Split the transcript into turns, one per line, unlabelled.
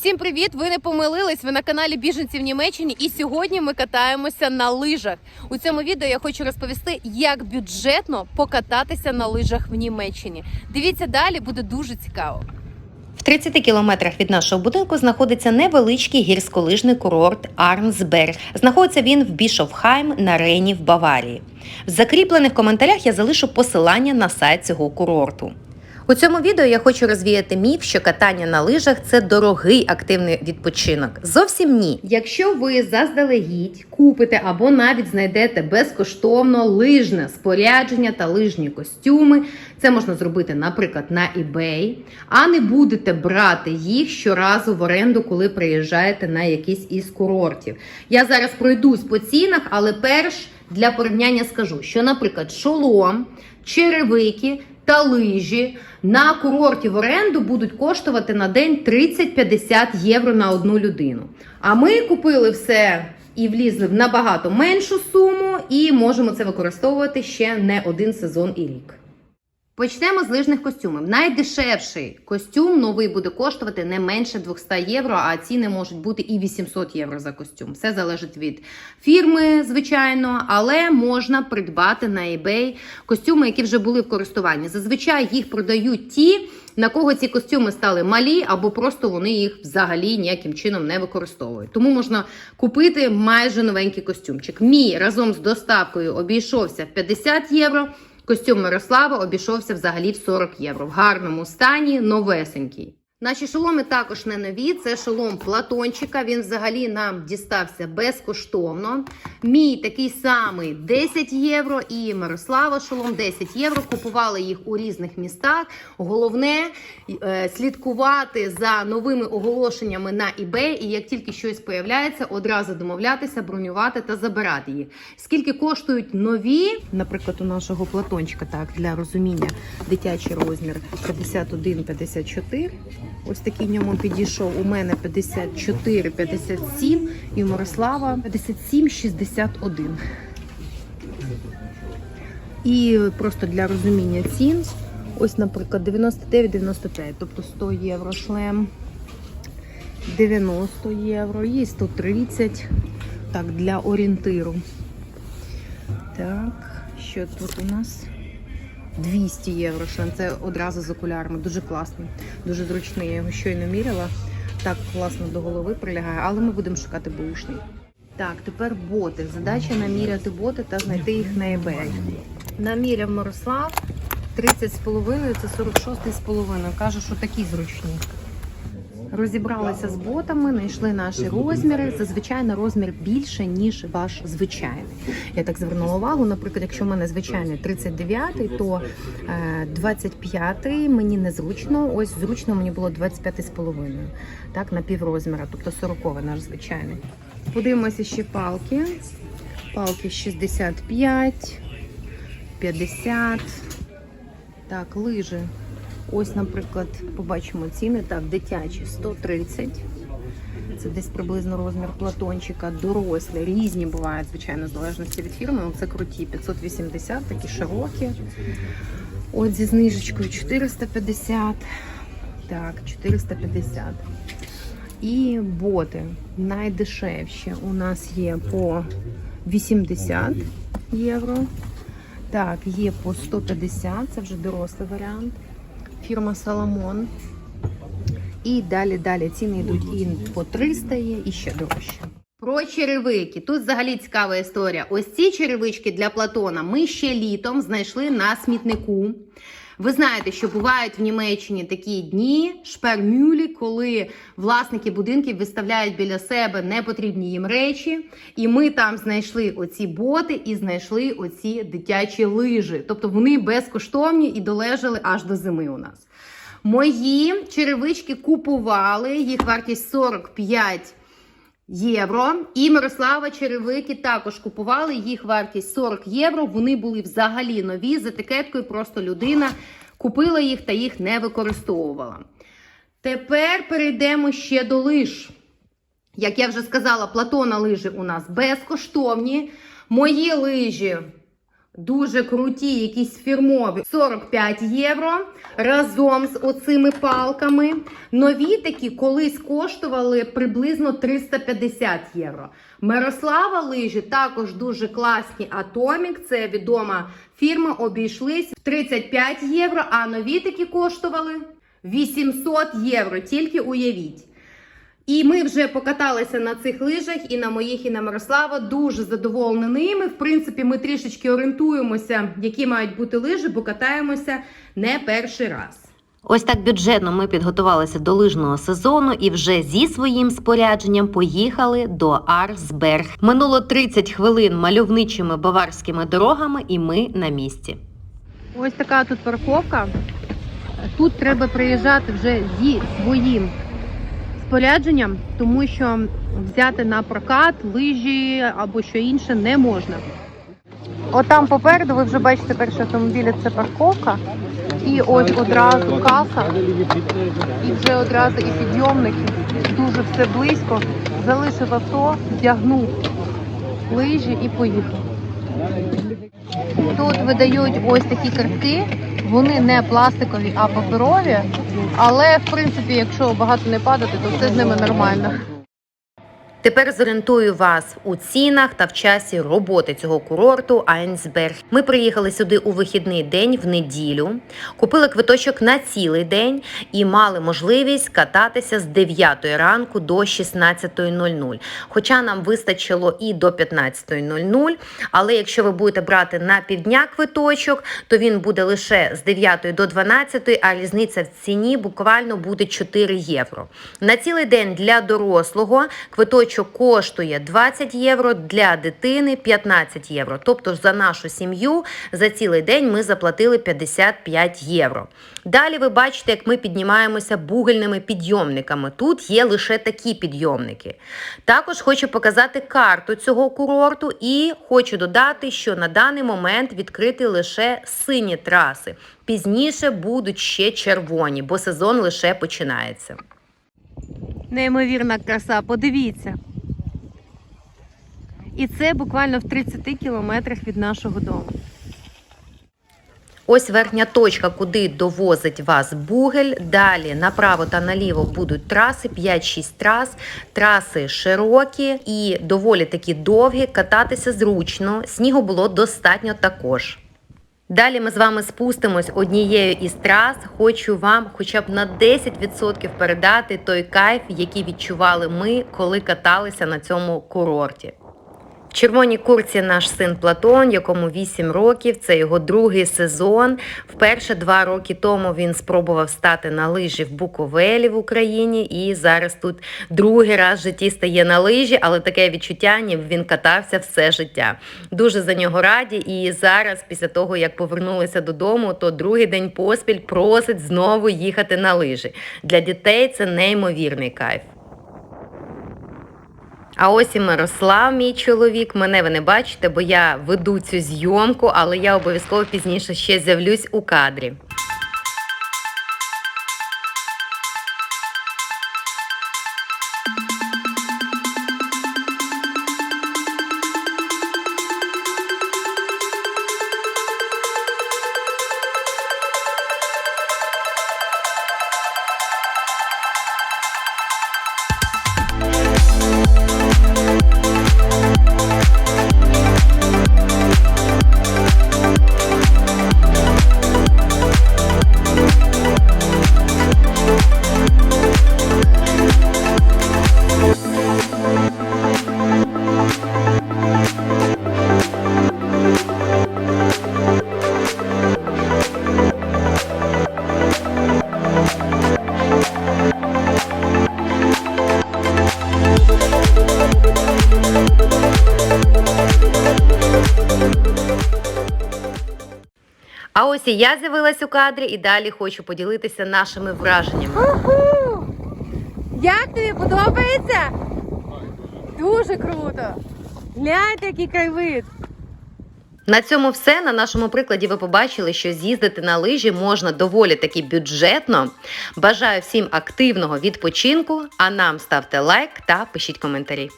Всім привіт! Ви не помилились. Ви на каналі Біженці в Німеччині. І сьогодні ми катаємося на лижах. У цьому відео я хочу розповісти, як бюджетно покататися на лижах в Німеччині. Дивіться далі, буде дуже цікаво.
В 30 кілометрах від нашого будинку знаходиться невеличкий гірськолижний курорт Арнсберг. Знаходиться він в Бішофхайм на Рейні в Баварії. В закріплених коментарях я залишу посилання на сайт цього курорту. У цьому відео я хочу розвіяти міф, що катання на лижах це дорогий активний відпочинок. Зовсім ні. Якщо ви заздалегідь купите або навіть знайдете безкоштовно лижне спорядження та лижні костюми, це можна зробити, наприклад, на eBay, а не будете брати їх щоразу в оренду, коли приїжджаєте на якийсь із курортів. Я зараз пройдусь по цінах, але перш для порівняння скажу, що, наприклад, шолом, черевики та лижі на курорті в оренду будуть коштувати на день 30-50 євро на одну людину. А ми купили все і влізли в набагато меншу суму, і можемо це використовувати ще не один сезон і рік. Почнемо з лижних костюмів. Найдешевший костюм новий буде коштувати не менше 200 євро, а ціни можуть бути і 800 євро за костюм. Все залежить від фірми, звичайно, але можна придбати на eBay костюми, які вже були в користуванні. Зазвичай їх продають ті, на кого ці костюми стали малі, або просто вони їх взагалі ніяким чином не використовують. Тому можна купити майже новенький костюмчик. Мій разом з доставкою обійшовся в 50 євро. Костюм Мирослава обійшовся взагалі в 40 євро. В гарному стані, новесенький. Наші шоломи також не нові. Це шолом Платончика. Він взагалі нам дістався безкоштовно. Мій такий самий 10 євро. І Мирослава шолом 10 євро. Купували їх у різних містах. Головне е, слідкувати за новими оголошеннями на eBay. І як тільки щось появляється, одразу домовлятися, бронювати та забирати їх. Скільки коштують нові, наприклад, у нашого Платончика, так для розуміння, дитячий розмір 51-54. Ось такий ньому підійшов. У мене 54-57 і у Мирослава 57-61. І просто для розуміння цін. Ось, наприклад, 99-95, тобто 100 євро шлем, 90 євро і 130. Так, для орієнтиру. Так, що тут у нас? 200 євро шлем. Це одразу з окулярами. Дуже класний, дуже зручний. Я його щойно міряла. Так класно до голови прилягає, але ми будемо шукати бушний. Так, тепер боти. Задача наміряти боти та знайти їх на eBay. Наміряв Мирослав 30,5, це 46,5. Каже, що такі зручні. Розібралися з ботами, знайшли наші розміри. Зазвичай на розмір більше, ніж ваш звичайний. Я так звернула увагу. Наприклад, якщо в мене звичайний 39, то е, 25 мені незручно. Ось зручно мені було 25,5. Так, на піврозміра, тобто 40 наш звичайний. Подивимося ще палки. Палки 65, 50. Так, лижи. Ось, наприклад, побачимо ціни. Так, дитячі 130. Це десь приблизно розмір платончика. Дорослі, різні бувають, звичайно, в залежності від фірми. але Це круті. 580, такі широкі. От зі знижечкою 450. Так, 450. І боти найдешевші у нас є по 80 євро. Так, є по 150, це вже дорослий варіант. Фірма Соломон. І далі, далі ціни йдуть і по 300 є, і ще дорожче. Про черевики. Тут взагалі цікава історія. Ось ці черевички для Платона ми ще літом знайшли на смітнику. Ви знаєте, що бувають в Німеччині такі дні, шпермюлі, коли власники будинків виставляють біля себе непотрібні їм речі. І ми там знайшли оці боти і знайшли оці дитячі лижі. Тобто вони безкоштовні і долежали аж до зими у нас. Мої черевички купували, їх вартість 45 євро. І Мирослава черевики також купували, їх вартість 40 євро. Вони були взагалі нові з етикеткою, просто людина купила їх та їх не використовувала. Тепер перейдемо ще до лиж. Як я вже сказала, платона лижі у нас безкоштовні. Мої лижі Дуже круті, якісь фірмові 45 євро разом з оцими палками. Нові такі колись коштували приблизно 350 євро. Мирослава лижі також дуже класні. Атомік, це відома фірма, обійшлись в 35 євро, а нові такі коштували 800 євро. Тільки уявіть. І ми вже покаталися на цих лижах, і на моїх, і на Мирослава. Дуже задоволені ними. В принципі, ми трішечки орієнтуємося, які мають бути лижі, бо катаємося не перший раз.
Ось так бюджетно ми підготувалися до лижного сезону і вже зі своїм спорядженням поїхали до Арсберг. Минуло 30 хвилин мальовничими баварськими дорогами, і ми на місці.
Ось така тут парковка. Тут треба приїжджати вже зі своїм спорядженням, тому що взяти на прокат лижі або що інше не можна. Отам попереду ви вже бачите перший автомобіль, це парковка. І ось одразу каса, і вже одразу і підйомники. Дуже все близько. Залишив авто, вдягнув лижі і поїхав. Тут видають ось такі картки. Вони не пластикові, а паперові. Але в принципі, якщо багато не падати, то все з ними нормально.
Тепер зорієнтую вас у цінах та в часі роботи цього курорту Айнсберг. Ми приїхали сюди у вихідний день в неділю, купили квиточок на цілий день і мали можливість кататися з 9 ранку до 16.00. Хоча нам вистачило і до 15.00, але якщо ви будете брати на півдня квиточок, то він буде лише з 9 до 12, а різниця в ціні буквально буде 4 євро. На цілий день для дорослого квиточок коштує 20 євро, для дитини 15 євро. Тобто за нашу сім'ю за цілий день ми заплатили 55 євро. Далі ви бачите, як ми піднімаємося бугельними підйомниками. Тут є лише такі підйомники. Також хочу показати карту цього курорту і хочу додати, що на даний момент відкриті лише сині траси. Пізніше будуть ще червоні, бо сезон лише починається.
Неймовірна краса, подивіться. І це буквально в 30 кілометрах від нашого дому.
Ось верхня точка, куди довозить вас бугель. Далі направо та наліво будуть траси, 5-6 трас. Траси широкі і доволі такі довгі. Кататися зручно. Снігу було достатньо також. Далі ми з вами спустимось однією із трас. Хочу вам хоча б на 10% передати той кайф, який відчували ми, коли каталися на цьому курорті. В червоній курці наш син Платон, якому 8 років, це його другий сезон. Вперше два роки тому він спробував стати на лижі в Буковелі в Україні, і зараз тут другий раз в житті стає на лижі, але таке відчуття, ніби він катався все життя. Дуже за нього раді. І зараз, після того як повернулися додому, то другий день поспіль просить знову їхати на лижі. Для дітей це неймовірний кайф. А ось і Мирослав, мій чоловік. Мене ви не бачите, бо я веду цю зйомку, але я обов'язково пізніше ще з'явлюсь у кадрі. Ось і я з'явилась у кадрі і далі хочу поділитися нашими враженнями.
Уху! Як тобі подобається? Дуже круто! Гляньте, який краєвид!
На цьому все. На нашому прикладі ви побачили, що з'їздити на лижі можна доволі таки бюджетно. Бажаю всім активного відпочинку, а нам ставте лайк та пишіть коментарі.